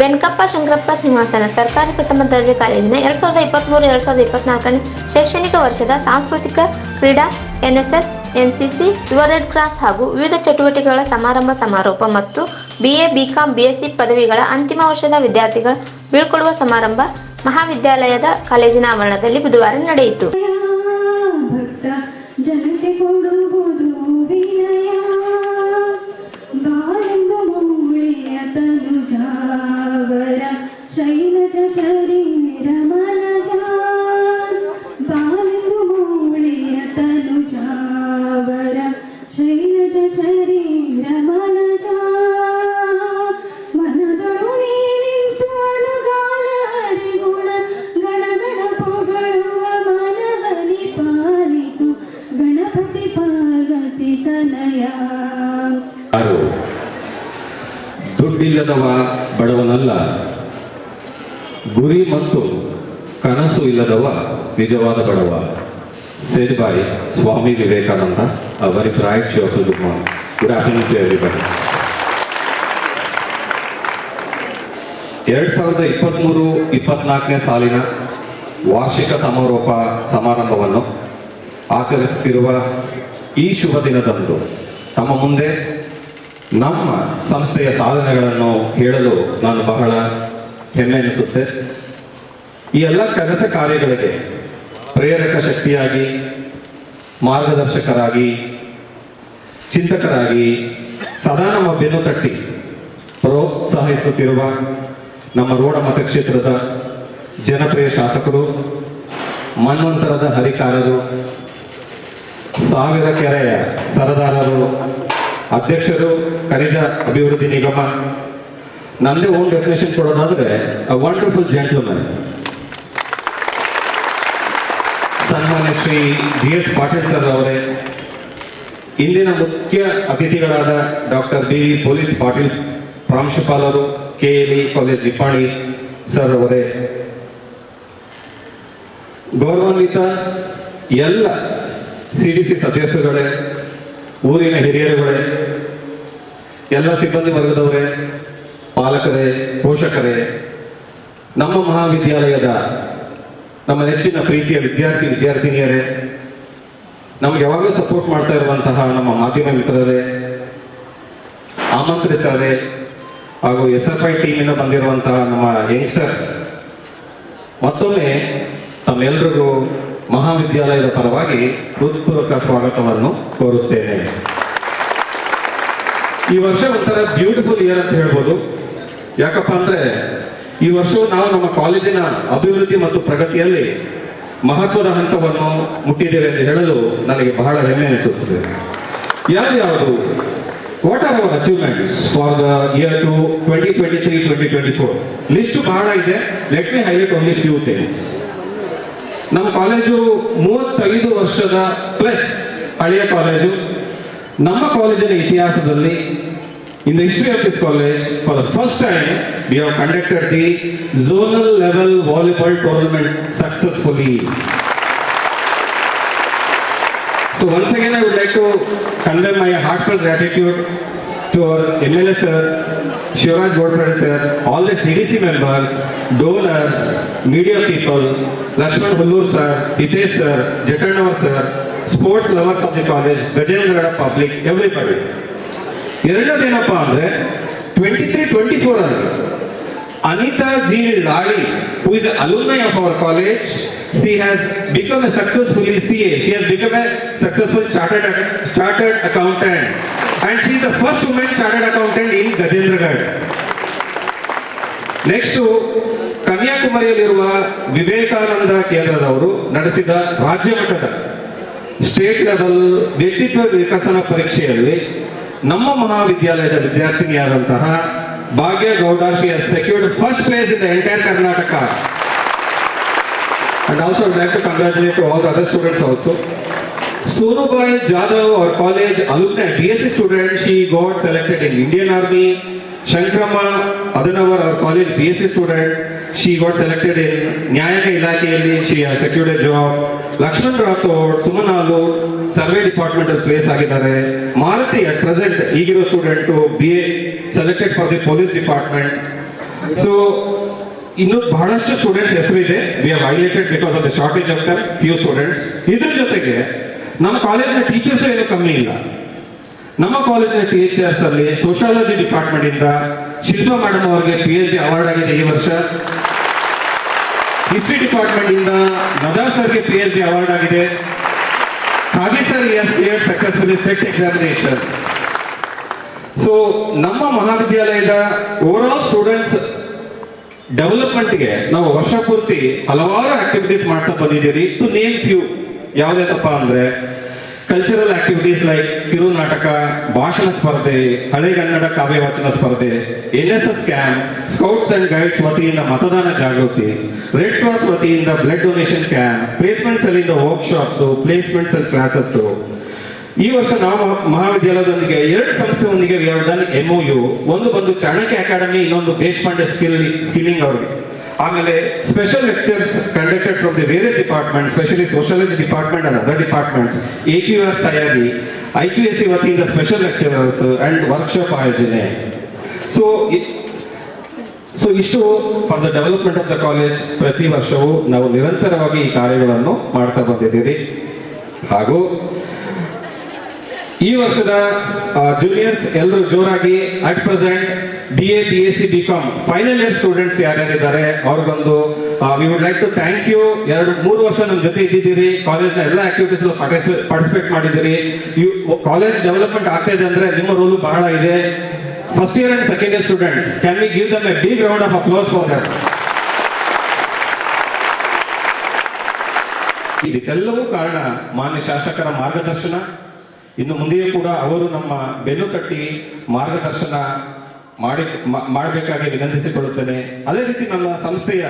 ಬೆನ್ಕಪ್ಪ ಶಂಕರಪ್ಪ ಸಿಂಹಾಸನ ಸರ್ಕಾರಿ ಪ್ರಥಮ ದರ್ಜೆ ಕಾಲೇಜಿನ ಎರಡ್ ಸಾವಿರದ ಇಪ್ಪತ್ತ್ಮೂರು ಎರಡ್ ಸಾವಿರದ ಇಪ್ಪತ್ನಾಲ್ಕನೇ ಶೈಕ್ಷಣಿಕ ವರ್ಷದ ಸಾಂಸ್ಕೃತಿಕ ಕ್ರೀಡಾ, ಎನ್ಎಸ್ಎಸ್, ಎನ್ಸಿಸಿ, ಯುವ ರೆಡ್ ಕ್ರಾಸ್ ಹಾಗೂ ವಿವಿಧ ಚಟುವಟಿಕೆಗಳ ಸಮಾರಂಭ ಸಮಾರೋಪ ಮತ್ತು ಬಿಎ ಬಿಕಾಂ ಬಿಎಸ್ಸಿ ಪದವಿಗಳ ಅಂತಿಮ ವರ್ಷದ ವಿದ್ಯಾರ್ಥಿಗಳ ಬೀಳ್ಕೊಡುವ ಸಮಾರಂಭ ಮಹಾವಿದ್ಯಾಲಯದ ಕಾಲೇಜಿನ ಆವರಣದಲ್ಲಿ ಬುಧವಾರ ನಡೆಯಿತು. ಇಲ್ಲದವ ನಿಜವಾದ ಬಡವ. by Swami Vivekananda a very bright cheerful good morning good afternoon to everybody. ಎರಡ್ ಸಾವಿರದ ಇಪ್ಪತ್ತ್ಮೂರು ಇಪ್ಪತ್ನಾಲ್ಕನೇ ಸಾಲಿನ ವಾರ್ಷಿಕ ಸಮಾರೋಪ ಸಮಾರಂಭವನ್ನು ಆಚರಿಸುತ್ತಿರುವ ಈ ಶುಭ ದಿನದಂದು ತಮ್ಮ ಮುಂದೆ ನಮ್ಮ ಸಂಸ್ಥೆಯ ಸಾಧನೆಗಳನ್ನು ಹೇಳಲು ನಾನು ಬಹಳ ಹೆಮ್ಮೆ ಎನಿಸುತ್ತೆ. ಈ ಎಲ್ಲ ಕೆಲಸ ಕಾರ್ಯಗಳಿಗೆ ಪ್ರೇರಕ ಶಕ್ತಿಯಾಗಿ, ಮಾರ್ಗದರ್ಶಕರಾಗಿ, ಚಿಂತಕರಾಗಿ, ಸದಾ ನಮ್ಮ ಬೆನ್ನು ತಟ್ಟಿ ಪ್ರೋತ್ಸಾಹಿಸುತ್ತಿರುವ ನಮ್ಮ ರೋಡ ಮತಕ್ಷೇತ್ರದ ಜನಪ್ರಿಯ ಶಾಸಕರು, ಮನ್ವಂತರದ ಹರಿಕಾರರು, ಸಾವಿರ ಕೆರೆಯ ಸರದಾರರು, ಅಧ್ಯಕ್ಷರು, ಖನಿಜ ಅಭಿವೃದ್ಧಿ ನಿಗಮ. ನಂದೇ ಓನ್ ಡೆಫಿನೇಷನ್ ಕೊಡೋದಾದ್ರೆ ಅ ವಂಡರ್ಫುಲ್ ಜೆಂಟ್ಲ್ಮನ್ ಸನ್ಮಾನ್ಯ Shri G S Patil sir ಅವರೇ, ಇಂದಿನ ಮುಖ್ಯ ಅತಿಥಿಗಳಾದ ಡಾಕ್ಟರ್ ಬಿ ಪೊಲೀಸ್ ಪಾಟೀಲ್ ಪ್ರಾಂಶುಪಾಲರು, K L E college Nippani sir ಅವರೇ. ಗೌರವಾನ್ವಿತ ಎಲ್ಲ ಸಿ ಡಿ ಸಿ ಸದಸ್ಯರುಗಳೇ, ಊರಿನ ಹಿರಿಯರುಗಳೇ, ಎಲ್ಲ ಸಿಬ್ಬಂದಿ ವರ್ಗದವರೇ, ಪಾಲಕರೇ, ಪೋಷಕರೇ, ನಮ್ಮ ಮಹಾವಿದ್ಯಾಲಯದ ನಮ್ಮ ನೆಚ್ಚಿನ ಪ್ರೀತಿಯ ವಿದ್ಯಾರ್ಥಿ, ವಿದ್ಯಾರ್ಥಿನಿಯರೇ, ನಮ್ಗೆ ಯಾವಾಗಲೂ ಸಪೋರ್ಟ್ ಮಾಡ್ತಾ ಇರುವಂತಹ ನಮ್ಮ ಮಾಧ್ಯಮ ಮಿತ್ರರೇ, ಆಮಂತ್ರಿತರೇ, ಹಾಗೂ ಎಸ್ ಎಫ್ ಐ ಟೀಮಿಂದ ಬಂದಿರುವಂತಹ ನಮ್ಮ ಯಂಗ್ಸ್ಟರ್ಸ್ ಮತ್ತೊಮ್ಮೆ ತಮ್ಮೆಲ್ಲರಿಗೂ ಮಹಾವಿದ್ಯಾಲಯದ ಪರವಾಗಿ ಹೃತ್ಪೂರ್ವಕ ಸ್ವಾಗತವನ್ನು ಕೋರುತ್ತೇನೆ. ಈ ವರ್ಷ ಒಂಥರ ಬ್ಯೂಟಿಫುಲ್ ಇಯರ್ ಅಂತ ಹೇಳ್ಬೋದು. ಯಾಕಪ್ಪ ಅಂದ್ರೆ ಈ ವರ್ಷ ನಾವು ನಮ್ಮ ಕಾಲೇಜಿನ ಅಭಿವೃದ್ಧಿ ಮತ್ತು ಪ್ರಗತಿಯಲ್ಲಿ ಮಹತ್ವದ ಹಂತವನ್ನು ಮುಟ್ಟಿದ್ದೇವೆ ಎಂದು ಹೇಳಲು ನನಗೆ ಬಹಳ ಹೆಮ್ಮೆ ಅನಿಸುತ್ತದೆ. ಯಾವ್ಯಾವುದು what are our achievements for the year to twenty twenty three twenty twenty four list ಬಹಳ ಇದೆ. Let me highlight only few things ನಮ್ಮ ಕಾಲೇಜು ಮೂವತ್ತೈದು ವರ್ಷದ ಪ್ಲಸ್ ಹಳೆಯ ಕಾಲೇಜು. ನಮ್ಮ ಕಾಲೇಜಿನ ಇತಿಹಾಸದಲ್ಲಿ in the history of this college for the first time we have conducted the zonal level volleyball tournament successfully. So once again, I would like to convey my heartfelt gratitude to our MLA sir, Shivraj Godfrey sir, all the GDC members, donors, media people, Lakshman Hullur sir, Hitesh sir, Jatanavar sir, sports lovers of the college, Gajendragada public, everybody. ಎರಡನೇದೇನಪ್ಪ ಅಂದ್ರೆ twenty three twenty four ಅಲ್ಲಿ Anita G Ladi who is alumni of our college she has become a successfully C A she has become a successful chartered chartered accountant and she the first women chartered accountant in Gajendragad next ಕನ್ಯಾಕುಮಾರಿಯಲ್ಲಿರುವ ವಿವೇಕಾನಂದ ಕೇಂದ್ರದವರು ನಡೆಸಿದ ರಾಜ್ಯ ಮಟ್ಟದ state level ವ್ಯಕ್ತಿತ್ವ ವಿಕಸನ ಪರೀಕ್ಷೆಯಲ್ಲಿ ನಮ್ಮ ಮಹಾವಿದ್ಯಾಲಯದ ವಿದ್ಯಾರ್ಥಿನಿಯಾದಂತಹ Bhagya Gowda she has secured first place in the entire Karnataka and also like to congratulate to all the other students also Sunubai Jadhav, our college alumni, BSc student, she got selected in Indian Army. Shankrama Adanavar, our college BSc student, she got selected in Nyayaka Ilakiyalli, she has secured a job. Lakshman Rathod, Sumanalu, survey department ಅಲ್ಲಿ place ಆಗಿದ್ದಾರೆ Maruti at present ಈಗಿರೋ student B A selected for the police department so ಇನ್ನು ಬಹಳಷ್ಟು students ಹೆಸರಿದೆ we are highlighted because of the shortage of time few students ಇದ್ರ ಜೊತೆಗೆ ನಮ್ಮ ಕಾಲೇಜಿನ ಟೀಚರ್ಸ್ ಏನು ಕಮ್ಮಿ ಇಲ್ಲ. ನಮ್ಮ ಕಾಲೇಜಿನ ಟೀಚರ್ಸ್ ಅಲ್ಲಿ ಸೋಷಿಯಾಲಜಿ ಡಿಪಾರ್ಟ್ಮೆಂಟ್ ಇಂದ ಶಿಲ್ಪಾ ಮೇಡಮ್ ಅವರಿಗೆ ಪಿ ಎಚ್ ಡಿ ಅವಾರ್ಡ್ ಆಗಿದೆ ಈ ವರ್ಷ. ಹಿಸ್ಟ್ರಿ ಡಿಪಾರ್ಟ್ಮೆಂಟ್ ಇಂದ ನದಾ ಸರ್ಗೆ ಪಿ ಎಚ್ ಡಿ ಅವಾರ್ಡ್ ಆಗಿದೆ. ಹಾಗೆ sir S successfully SET examination so ನಮ್ಮ ಮಹಾವಿದ್ಯಾಲಯದ ಓವರ್ ಆಲ್ ಸ್ಟೂಡೆಂಟ್ಸ್ ಡೆವಲಪ್ಮೆಂಟ್ಗೆ ನಾವು ವರ್ಷ ಪೂರ್ತಿ ಹಲವಾರು ಆಕ್ಟಿವಿಟೀಸ್ ಮಾಡ್ತಾ ಬಂದಿದ್ದೀರಿ ಟು ನೇಮ್ ಫ್ಯೂ ಯಾವ್ದೇನಪ್ಪ ಅಂದ್ರೆ ಕಲ್ಚರಲ್ ಆಕ್ಟಿವಿಟೀಸ್ ಲೈಕ್ ಕಿರು ನಾಟಕ, ಭಾಷಣ ಸ್ಪರ್ಧೆ ಹಳೆಗನ್ನಡ ಕಾವ್ಯ ವಾಚನ ಸ್ಪರ್ಧೆ N S S camp scouts and guides ವತಿಯಿಂದ ಮತದಾನ ಜಾಗೃತಿ ರೆಡ್ ಕ್ರಾಸ್ ವತಿಯಿಂದ ಬ್ಲಡ್ ಡೊನೇಷನ್ ಕ್ಯಾಂಪ್ ಪ್ಲೇಸ್ಮೆಂಟ್ಸ್ ಅಲ್ಲಿಂದ ವರ್ಕ್ಶಾಪ್ಸ್ ಪ್ಲೇಸ್ಮೆಂಟ್ಸ್ ಅಂಡ್ ಕ್ಲಾಸಸ್ ಈ ವರ್ಷ ನಾವು ಮಹಾವಿದ್ಯಾಲಯದೊಂದಿಗೆ ಎರಡು ಸಂಸ್ಥೆಯೊಂದಿಗೆ ಎಂ ಯು ಒಂದು ಬಂದು ಚಾಣಕ್ಯ ಅಕಾಡೆಮಿ ಇನ್ನೊಂದು ದೇಶಪಾಂಡೆ ಸ್ಕಿಲ್ ಸ್ಕಿಲ್ಲಿಂಗ್ ಅವ್ರಿಗೆ ಆಮೇಲೆ special lectures conducted from the various department specially sociology department and other departments A Q R ತಯಾರಿ ಐ ಕ್ಯೂ ಎಸ್ ಸಿ ವತಿಯಿಂದ ಸ್ಪೆಷಲ್ ಲೆಕ್ಚರರ್ಸ್ ಅಂಡ್ ವರ್ಕ್ಶಾಪ್ ಆಯೋಜನೆ. ಸೊ ಸೊ ಇಷ್ಟು for the development of the college ಪ್ರತಿ ವರ್ಷವೂ ನಾವು ನಿರಂತರವಾಗಿ ಈ ಕಾರ್ಯಗಳನ್ನು ಮಾಡ್ತಾ ಬಂದಿದ್ದೀರಿ ಹಾಗೂ ಈ ವರ್ಷದ ಜೂನಿಯರ್ಸ್ ಎಲ್ಲರೂ ಜೋರಾಗಿ at present B A B S C B com final year students ಯಾರ್ಯಾರಿದ್ದಾರೆ ಅವ್ರಿಗೊಂದು we would like to thank you ಎರಡು, ಮೂರು ವರ್ಷ ನಮ್ಮ ಜೊತೆ ಇದ್ದಿದ್ದೀರಿ. ಕಾಲೇಜ್ನ ಎಲ್ಲ ಆಕ್ಟಿವಿಟೀಸ್ ಪಾರ್ಟಿಸಿಪೇಟ್ ಮಾಡಿದ್ದೀರಿ. ಕಾಲೇಜ್ ಡೆವಲಪ್ಮೆಂಟ್ ಆಗ್ತಾ ಇದೆ ಅಂದ್ರೆ ನಿಮ್ಮ ರೋಲು ಬಹಳ ಇದೆ. First year and second year students can we give them a big round of applause for them ಇದಕ್ಕೆಲ್ಲವೂ ಕಾರಣ ಮಾನ್ಯ ಶಾಸಕರ ಮಾರ್ಗದರ್ಶನ. ಇನ್ನು ಮುಂದೆಯೂ ಕೂಡ ಅವರು ನಮ್ಮ ಬೆನ್ನು ಕಟ್ಟಿ ಮಾರ್ಗದರ್ಶನ ಮಾಡಿ ಮಾಡಬೇಕಾಗಿ ವಿನಂತಿಸಿಕೊಳ್ಳುತ್ತೇನೆ. ಅದೇ ರೀತಿ ನಮ್ಮ ಸಂಸ್ಥೆಯ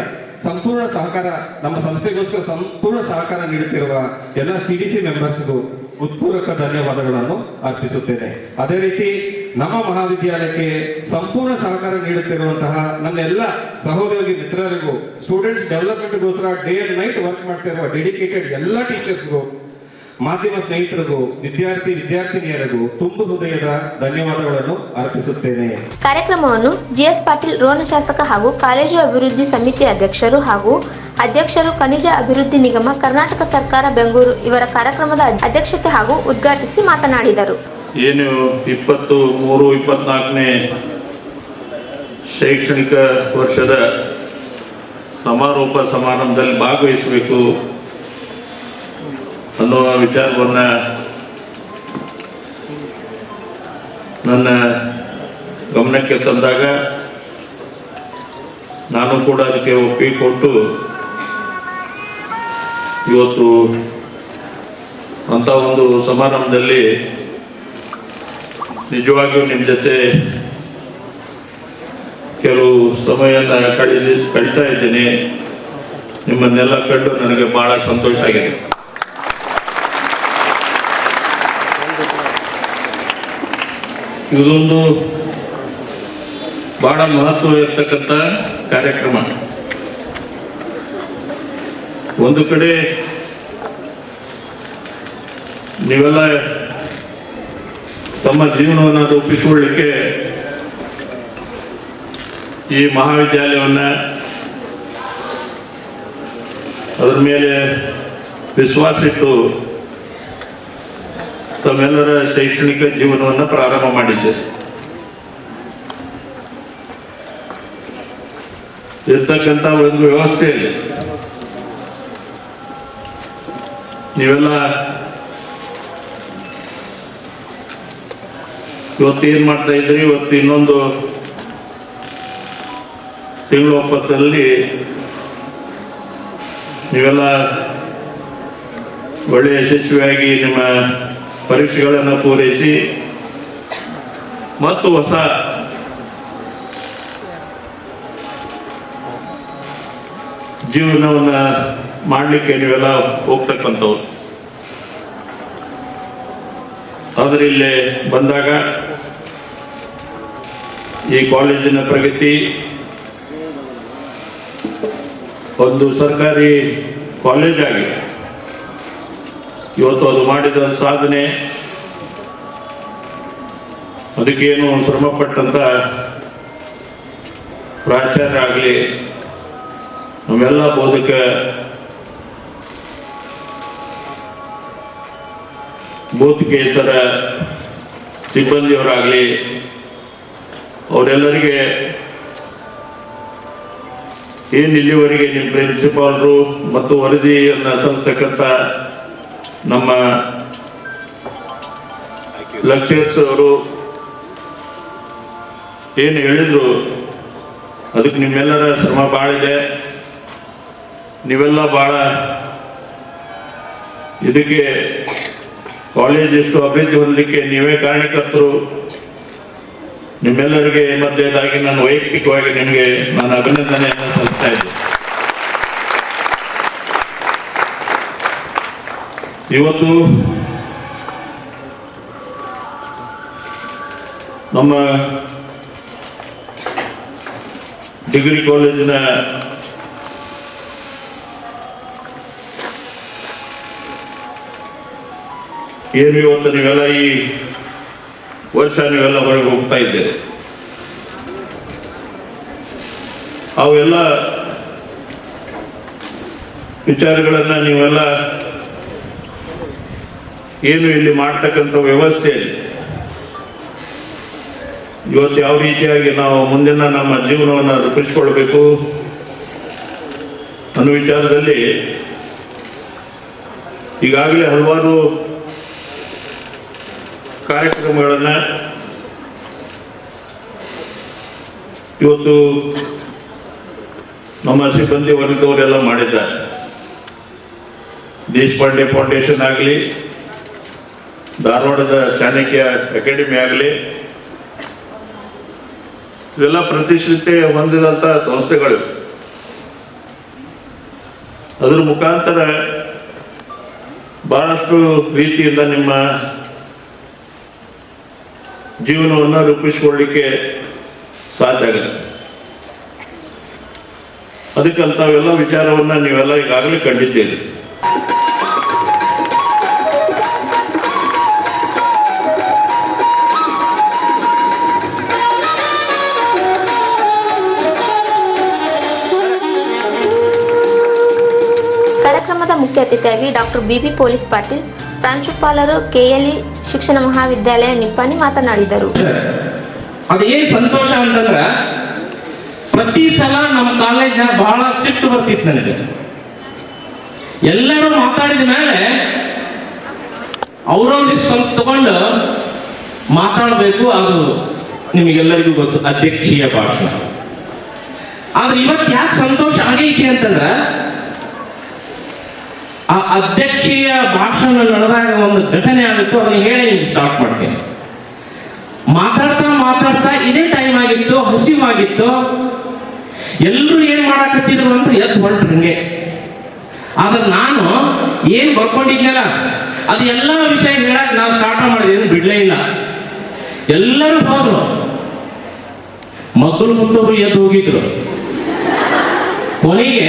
ಸಂಪೂರ್ಣ ಸಹಕಾರ, ನಮ್ಮ ಸಂಸ್ಥೆಗೋಸ್ಕರ ಸಂಪೂರ್ಣ ಸಹಕಾರ ನೀಡುತ್ತಿರುವ ಎಲ್ಲ ಸಿ ಡಿ ಸಿ ಮೆಂಬರ್ಸ್ಗೂ ಉತ್ಪೂರ್ವಕ ಧನ್ಯವಾದಗಳನ್ನು ಅರ್ಪಿಸುತ್ತೇನೆ. ಅದೇ ರೀತಿ ನಮ್ಮ ಮಹಾವಿದ್ಯಾಲಯಕ್ಕೆ ಸಂಪೂರ್ಣ ಸಹಕಾರ ನೀಡುತ್ತಿರುವಂತಹ ನನ್ನ ಎಲ್ಲ ಸಹೋದ್ಯೋಗಿ ಮಿತ್ರರಿಗೂ ಸ್ಟೂಡೆಂಟ್ಸ್ ಡೆವಲಪ್ಮೆಂಟ್ಗೋಸ್ಕರ ಡೇ ಅಂಡ್ ನೈಟ್ ವರ್ಕ್ ಮಾಡ್ತಿರುವ ಡೆಡಿಕೇಟೆಡ್ ಎಲ್ಲ ಟೀಚರ್ಸ್ಗೂ ಮಾಧ್ಯಮ ಸ್ನೇಹಿತರಿಗೂ ವಿದ್ಯಾರ್ಥಿ ವಿದ್ಯಾರ್ಥಿನಿಯರಿಗೂ ತುಂಬು ಹೃದಯದ ಧನ್ಯವಾದಗಳನ್ನು ಅರ್ಪಿಸುತ್ತೇನೆ. ಕಾರ್ಯಕ್ರಮವನ್ನು ಜಿಎಸ್ ಪಾಟೀಲ್ ರೋಣ ಶಾಸಕ ಹಾಗೂ ಕಾಲೇಜು ಅಭಿವೃದ್ಧಿ ಸಮಿತಿ ಅಧ್ಯಕ್ಷರು ಹಾಗೂ ಅಧ್ಯಕ್ಷರು ಖನಿಜ ಅಭಿವೃದ್ಧಿ ನಿಗಮ ಕರ್ನಾಟಕ ಸರ್ಕಾರ ಬೆಂಗಳೂರು ಇವರ ಕಾರ್ಯಕ್ರಮದ ಅಧ್ಯಕ್ಷತೆ ಹಾಗೂ ಉದ್ಘಾಟಿಸಿ ಮಾತನಾಡಿದರು. ಏನು ಇಪ್ಪತ್ತು ಮೂರು ಇಪ್ಪತ್ನಾಲ್ಕನೇ ಶೈಕ್ಷಣಿಕ ವರ್ಷದ ಸಮಾರೋಪ ಸಮಾರಂಭದಲ್ಲಿ ಭಾಗವಹಿಸಬೇಕು ಅನ್ನುವ ವಿಚಾರವನ್ನು ನನ್ನ ಗಮನಕ್ಕೆ ತಂದಾಗ ನಾನು ಕೂಡ ಅದಕ್ಕೆ ಒಪ್ಪಿಗೆ ಕೊಟ್ಟು ಇವತ್ತು ಅಂಥ ಒಂದು ಸಮಾರಂಭದಲ್ಲಿ ನಿಜವಾಗಿಯೂ ನಿಮ್ಮ ಜೊತೆ ಕೆಲವು ಸಮಯನ ಕಳಿ ಕಳೀತಾ ಇದ್ದೀನಿ. ನಿಮ್ಮನ್ನೆಲ್ಲ ಕಂಡು ನನಗೆ ಭಾಳ ಸಂತೋಷ ಆಗಿದೆ. ಇದೊಂದು ಬಹಳ ಮಹತ್ವ ಇರ್ತಕ್ಕಂಥ ಕಾರ್ಯಕ್ರಮ. ಒಂದು ಕಡೆ ನೀವೆಲ್ಲ ತಮ್ಮ ಜೀವನವನ್ನು ರೂಪಿಸಿಕೊಳ್ಳಿಕ್ಕೆ ಈ ಮಹಾವಿದ್ಯಾಲಯವನ್ನು ಅದರ ಮೇಲೆ ವಿಶ್ವಾಸ ಇಟ್ಟು ತಮ್ಮೆಲ್ಲರ ಶೈಕ್ಷಣಿಕ ಜೀವನವನ್ನು ಪ್ರಾರಂಭ ಮಾಡಿದ್ದೆ. ಇರ್ತಕ್ಕಂಥ ಒಂದು ವ್ಯವಸ್ಥೆಯಲ್ಲಿ ನೀವೆಲ್ಲ ಇವತ್ತು ಏನು ಮಾಡ್ತಾ ಇದ್ರಿ? ಇವತ್ತು ಇನ್ನೊಂದು ತಿಂಗಳ ಒಪ್ಪತ್ತಲ್ಲಿ ನೀವೆಲ್ಲ ಒಳ್ಳೆಯ ಯಶಸ್ವಿಯಾಗಿ ನಿಮ್ಮ ಪರೀಕ್ಷೆಗಳನ್ನು ಪೂರೈಸಿ ಮತ್ತು ಹೊಸ ಜೀವನವನ್ನು ಮಾಡಲಿಕ್ಕೆ ನೀವೆಲ್ಲ ಹೋಗ್ತಕ್ಕಂಥವ್ರು. ಆದರೆ ಇಲ್ಲಿ ಬಂದಾಗ ಈ ಕಾಲೇಜಿನ ಪ್ರಗತಿ ಒಂದು ಸರ್ಕಾರಿ ಕಾಲೇಜಾಗಿ ಇವತ್ತು ಅದು ಮಾಡಿದ ಸಾಧನೆ. ಅದಕ್ಕೇನು ಶ್ರಮಪಟ್ಟಂತ ಪ್ರಾಚಾರ್ಯ ಆಗಲಿ, ನಮ್ಮೆಲ್ಲ ಬೋಧಕ ಬೋಧಕೇತರ ಸಿಬ್ಬಂದಿಯವರಾಗಲಿ, ಅವರೆಲ್ಲರಿಗೆ ಏನು ಇಲ್ಲಿವರೆಗೆ ನಿಮ್ಮ ಪ್ರಿನ್ಸಿಪಾಲ್ರು ಮತ್ತು ವರದಿಯನ್ನು ಸಲ್ಲಿಸ್ತಕ್ಕಂಥ ನಮ್ಮ ಲೆಕ್ಚರ್ಸ್ ಅವರು ಏನು ಹೇಳಿದ್ರು, ಅದಕ್ಕೆ ನಿಮ್ಮೆಲ್ಲರ ಶ್ರಮ ಭಾಳ ಇದೆ. ನೀವೆಲ್ಲ ಭಾಳ ಇದಕ್ಕೆ ಕಾಲೇಜ್ ಎಷ್ಟು ಅಭಿವೃದ್ಧಿ ಹೊಂದಲಿಕ್ಕೆ ನೀವೇ ಕಾರಣಕರ್ತರು. ನಿಮ್ಮೆಲ್ಲರಿಗೆ ಮಧ್ಯದಾಗಿ ನಾನು ವೈಯಕ್ತಿಕವಾಗಿ ನಿಮಗೆ ನಾನು ಅಭಿನಂದನೆಯನ್ನು ಸಲ್ಲಿಸ್ತಾ ಇದ್ದೆ ಇವತ್ತು ನಮ್ಮ ಡಿಗ್ರಿ ಕಾಲೇಜಿನ ಏನು ಇವತ್ತು ನೀವೆಲ್ಲ ಈ ವರ್ಷ ನೀವೆಲ್ಲ ಹೊರಗೆ ಹೋಗ್ತಾ ಇದ್ದೇವೆ. ಅವೆಲ್ಲ ವಿಚಾರಗಳನ್ನು ನೀವೆಲ್ಲ ಏನು ಇಲ್ಲಿ ಮಾಡ್ತಕ್ಕಂಥ ವ್ಯವಸ್ಥೆಯಲ್ಲಿ? ಇವತ್ತು ಯಾವ ರೀತಿಯಾಗಿ ನಾವು ಮುಂದಿನ ನಮ್ಮ ಜೀವನವನ್ನು ರೂಪಿಸ್ಕೊಳ್ಬೇಕು? ಅನ್ನೋ ವಿಚಾರದಲ್ಲಿ ಈಗಾಗಲೇ ಹಲವಾರು ಕಾರ್ಯಕ್ರಮಗಳನ್ನು ಇವತ್ತು ನಮ್ಮ ಸಿಬ್ಬಂದಿ ವರ್ಗದವರೆಲ್ಲ ಮಾಡಿದ್ದಾರೆ. ದೇಶಪಾಂಡೆ ಫೌಂಡೇಶನ್ ಆಗಲಿ ಧಾರವಾಡದ ಚಾಣಕ್ಯ ಅಕಾಡೆಮಿ ಆಗಲಿ ಇವೆಲ್ಲ ಪ್ರತಿಷ್ಠಿತೆ ಹೊಂದಿದಂಥ ಸಂಸ್ಥೆಗಳು. ಅದರ ಮುಖಾಂತರ ಬಹಳಷ್ಟು ರೀತಿಯಿಂದ ನಿಮ್ಮ ಜೀವನವನ್ನು ರೂಪಿಸಿಕೊಳ್ಳಿಕ್ಕೆ ಸಾಧ್ಯ ಆಗುತ್ತೆ. ಅದಕ್ಕೆ ಅಂಥವೆಲ್ಲ ವಿಚಾರವನ್ನು ನೀವೆಲ್ಲ ಈಗಾಗಲೇ ಕಂಡಿದ್ದೀರಿ. ಕಾರ್ಯಕ್ರಮದ ಮುಖ್ಯ ಅತಿಥಿಯಾಗಿ ಡಾಕ್ಟರ್ ಬಿಬಿ ಪೊಲೀಸ್ ಪಾಟೀಲ್, ಪ್ರಾಂಶುಪಾಲರು ಕೆಎಲ್ಇ ಶಿಕ್ಷಣ ಮಹಾವಿದ್ಯಾಲಯ ನಿಪ್ಪಾಣಿ ಮಾತನಾಡಿದರು. ಅದು ಏನ್ ಸಂತೋಷ ಅಂತಂದ್ರ, ಪ್ರತಿ ಸಲ ನಮ್ಮ ಕಾಲೇಜ್ನ ಬಹಳ ಸಿಟ್ಟು ಬರ್ತಿತ್ತು ನನಗೆ. ಎಲ್ಲರೂ ಮಾತಾಡಿದ ಮೇಲೆ ಅವರೊಂದು ಸ್ವಲ್ಪ ತಗೊಂಡು ಮಾತಾಡಬೇಕು ಅದು ನಿಮಗೆಲ್ಲರಿಗೂ ಗೊತ್ತು, ಅಧ್ಯಕ್ಷೀಯ ಭಾಷಣ. ಆದ್ರೆ ಇವತ್ತು ಯಾಕೆ ಸಂತೋಷ ಆಗೈತಿ ಅಂತಂದ್ರ ಆ ಅಧ್ಯಕ್ಷೀಯ ಭಾಷಣ ನಡೆದಾಗ ಒಂದು ಘಟನೆ ಆಗಿತ್ತು ಅದನ್ನ ಹೇಳಿ ಸ್ಟಾರ್ಟ್ ಮಾಡ್ತೀನಿ. ಮಾತಾಡ್ತಾ ಮಾತಾಡ್ತಾ ಇದೇ ಟೈಮ್ ಆಗಿತ್ತು, ಹಸಿವಾಗಿತ್ತು. ಎಲ್ಲರೂ ಏನ್ ಮಾಡಾಕತ್ತಿದ್ರು ಅಂತ ಎದ್ದು ಹೊರಟ್ರಂಗೆ. ಆದ್ರೆ ನಾನು ಏನ್ ಬರ್ಕೊಂಡಿದ್ನಲ್ಲ, ಅದು ಎಲ್ಲ ವಿಷಯ ಹೇಳಕ್ ನಾವು ಸ್ಟಾರ್ಟ್ ಮಾಡಿದ್ವಿ ಬಿಡ್ಲೇ ಇಲ್ಲ. ಎಲ್ಲರೂ ಹೋದ್ರು. ಮಕ್ಕಳು ಮತ್ತೊಬ್ರು ಎದ್ದು ಹೋಗಿದ್ರು. ಕೊನೆಗೆ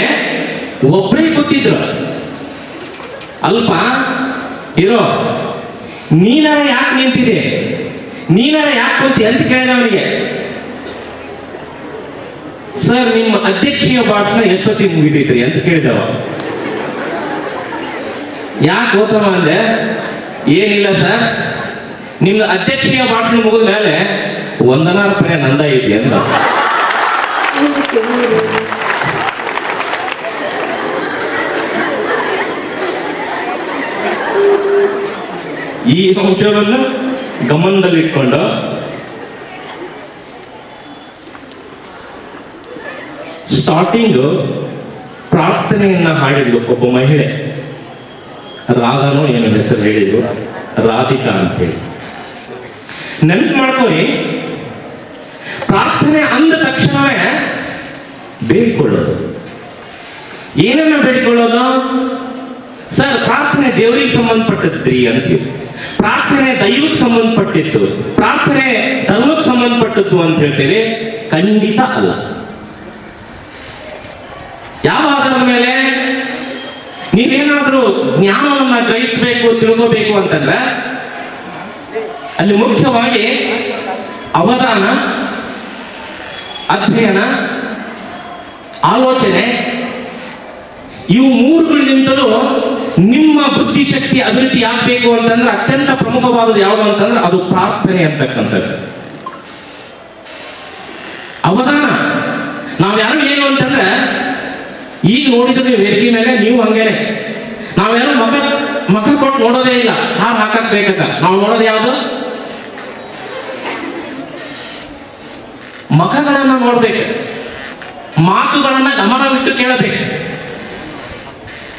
ಒಬ್ಬರೇ ಕೂತಿದ್ರು. ಅಲ್ಪ, ಇರೋ, ನೀನಾರ ಯಾಕೆ ನಿಂತಿದೆ? ನೀನಾರ ಯಾಕೆ ಕೂತಿ ಅಂತ ಕೇಳಿದ ಅವನಿಗೆ. ಸರ್, ನಿಮ್ಮ ಅಧ್ಯಕ್ಷೀಯ ಭಾಷಣ ಎಷ್ಟೊತ್ತಿಗೆ ಮುಗಿದೈತ್ರಿ? ಅಂತ ಕೇಳಿದವ ಯಾಕೆ ಗೌತಮ ಅಂದೆ, ಏನಿಲ್ಲ ಸರ್ ನಿಮ್ಮ ಅಧ್ಯಕ್ಷೀಯ ಭಾಷಣ ಮುಗಿದ ಮೇಲೆ ನಂದ ಇದೆ ಅಂತ ಈ ಅಂಶವನ್ನು ಗಮನದಲ್ಲಿಟ್ಕೊಂಡು ಸ್ಟಾರ್ಟಿಂಗ್ ಪ್ರಾರ್ಥನೆಯನ್ನ ಹಾಡಿದ್ಲು ಒಬ್ಬ ಮಹಿಳೆ. ರಾಧಾನೋ ಏನು ಹೆಸರು ಹೇಳಿದ್ರು? ರಾಧಿಕಾ ಅಂತ ಹೇಳಿ ನೆನಪು ಮಾಡ್ಕೊಳ್ಳಿ ಪ್ರಾರ್ಥನೆ ಅಂದ ತಕ್ಷಣವೇ ಬೇಡಿಕೊಳ್ಳೋದು. ಏನನ್ನ ಬೇಡಿಕೊಳ್ಳೋದು? ಸರ್, ಪ್ರಾರ್ಥನೆ ದೇವರಿಗೆ ಸಂಬಂಧಪಟ್ಟದ್ರಿ ಅಂತೀವಿ. ಪ್ರಾರ್ಥನೆ ದೈವಕ್ಕೆ ಸಂಬಂಧಪಟ್ಟಿತ್ತು. ಪ್ರಾರ್ಥನೆ ಧರ್ಮಕ್ಕೆ ಸಂಬಂಧಪಟ್ಟಿತ್ತು ಅಂತ ಹೇಳ್ತೇನೆ ಖಂಡಿತ ಅಲ್ಲ. ಯಾವ ಆಧಾರದ ಮೇಲೆ? ನೀವೇನಾದ್ರೂ ಜ್ಞಾನವನ್ನ ಗ್ರಹಿಸಬೇಕು, ತಿಳ್ಕೋಬೇಕು ಅಂತಂದ್ರೆ, ಅಲ್ಲಿ ಮುಖ್ಯವಾಗಿ ಅವಧಾನ, ಅಧ್ಯಯನ, ಆಲೋಚನೆ ಇವು ಮೂರುಗಳಿಗಿಂತಲೂ ನಿಮ್ಮ ಬುದ್ಧಿಶಕ್ತಿ ಅಭಿವೃದ್ಧಿ ಆಗಬೇಕು ಅಂತಂದ್ರೆ ಅತ್ಯಂತ ಪ್ರಮುಖವಾದದ್ದು ಯಾವುದು ಅಂತಂದ್ರೆ ಅದು ಪ್ರಾರ್ಥನೆ ಅಂತಕ್ಕಂಥದ್ದು. ಅವಧಾನ. ನಾವ್ಯಾರು ಏನು ಅಂತಂದ್ರೆ, ಈಗ ನೋಡಿದ್ರೆ ವೇದಿಕೆ ಮೇಲೆ, ನೀವು ಹಂಗೇನೆ. ನಾವ್ಯಾರು ಮಕ ಮಕ ಕೊಟ್ಟು ನೋಡೋದೇ ಇಲ್ಲ. ಹಾಲು ಹಾಕಕ್ ಬೇಕಂತ ನಾವು ನೋಡೋದು ಯಾವುದು? ಮಖಗಳನ್ನ ನೋಡ್ಬೇಕು. ಮಾತುಗಳನ್ನ ಗಮನವಿಟ್ಟು ಕೇಳಬೇಕು.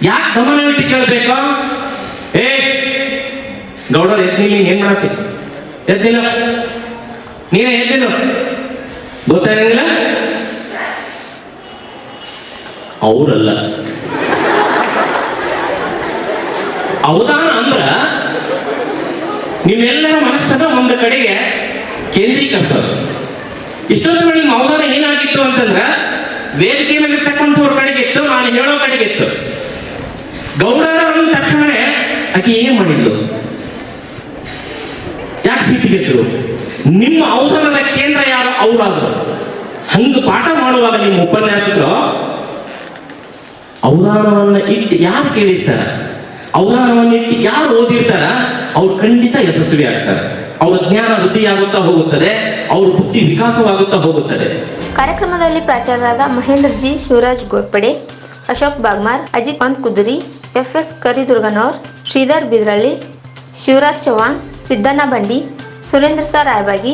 ಯಾಕೆ ಗಮನವಿಟ್ಟು ಕೇಳಬೇಕು? ಏ, ಗೌಡರು, ಎದ್ದಿಲ್ಲ ಏನ್ ಮಾಡ್ತಿ? ಎದ್ದಿಲ್ಲ. ನೀನೇ ಎದ್ದಿಲ್ಲ? ಗೊತ್ತಾಗಿಲ್ಲ ಅವರಲ್ಲ. ಅವಧಾನ ಅಂದ್ರ ನಿಮ್ಮೆಲ್ಲರ ಮನಸ್ಸನ್ನ ಒಂದು ಕಡೆಗೆ ಕೇಂದ್ರೀಕರಿಸೋದು. ಇಷ್ಟೊಂದು ನಿಮ್ಮ ಅವಧಾನ ಏನಾಗಿತ್ತು ಅಂತಂದ್ರ, ವೇದಿಕೆ ಮೇಲೆ ಇರ್ತಕ್ಕಂಥವ್ರ ಕಡೆಗೆ ಇತ್ತು, ನಾನು ಹೇಳೋ ಕಡೆಗೆ ಇತ್ತು. ಗೌರವ ಅಂದ ತಕ್ಷಣವೇ ಆಕೆ ಏನ್ ಮಾಡಿದ್ಲು? ಯಾಕೆ ಸಿಟ್ಟಿಗೆದ್ರು ನಿಮ್ಮ ಔತಣದ ಕೇಂದ್ರ ಯಾರು? ಅವರಾದ್ರು. ಹಂಗ ಪಾಠ ಮಾಡುವಾಗ ನಿಮ್ಮ ಉಪನ್ಯಾಸಕರು ಅವಧಾನವನ್ನ ಇಟ್ಟು ಯಾರು ಕೇಳಿರ್ತಾರ? ಔದಾರವನ್ನ ಇಟ್ಟು ಯಾರು ಓದಿರ್ತಾರ? ಅವ್ರು ಖಂಡಿತ ಯಶಸ್ವಿ ಆಗ್ತಾರೆ. ಅವರ ಜ್ಞಾನ ವೃದ್ಧಿಯಾಗುತ್ತಾ ಹೋಗುತ್ತದೆ. ಅವ್ರ ಬುದ್ಧಿ ವಿಕಾಸವಾಗುತ್ತಾ ಹೋಗುತ್ತದೆ. ಕಾರ್ಯಕ್ರಮದಲ್ಲಿ ಪ್ರಾಚಾರ್ಯರಾದ Mahendra G Shivraj Ghorpade, Ashok Bagmar, Ajit Pant Kuduri F S Karidurganur, Shridhar Bidralli, Shivraj Chauhan, Siddanna Bandi, Surendra sir Raybagi,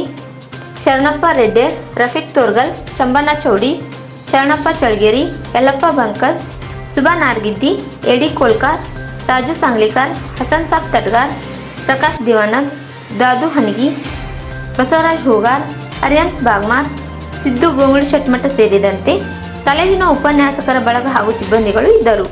Sharanappa Redde, Rafiq Torgal, Chambanna Chaudi, Sharanappa Chalageri Yallappa Bankad Subha Nargiddi, ಎಡಿ ಕೋಲ್ಕಾರ್ ರಾಜು ಸಾಂಗ್ಲಿಕಾರ್, ಹಸನ್ ಸಾಬ್ ತಟ್ಗಾರ್, ಪ್ರಕಾಶ್ ದಿವಾನಂದ್, ದಾದು ಹನಗಿ, ಬಸವರಾಜ್ ಹೂಗಾರ್ ಅರ್ಯಂತ್ ಬಾಗ್ಮಾರ್, ಸಿದ್ದು ಗೋಂಗುಳಿ ಶೆಟ್ಮಠ ಸೇರಿದಂತೆ ಕಾಲೇಜಿನ ಉಪನ್ಯಾಸಕರ ಬಳಗ ಹಾಗೂ ಸಿಬ್ಬಂದಿಗಳು ಇದ್ದರು.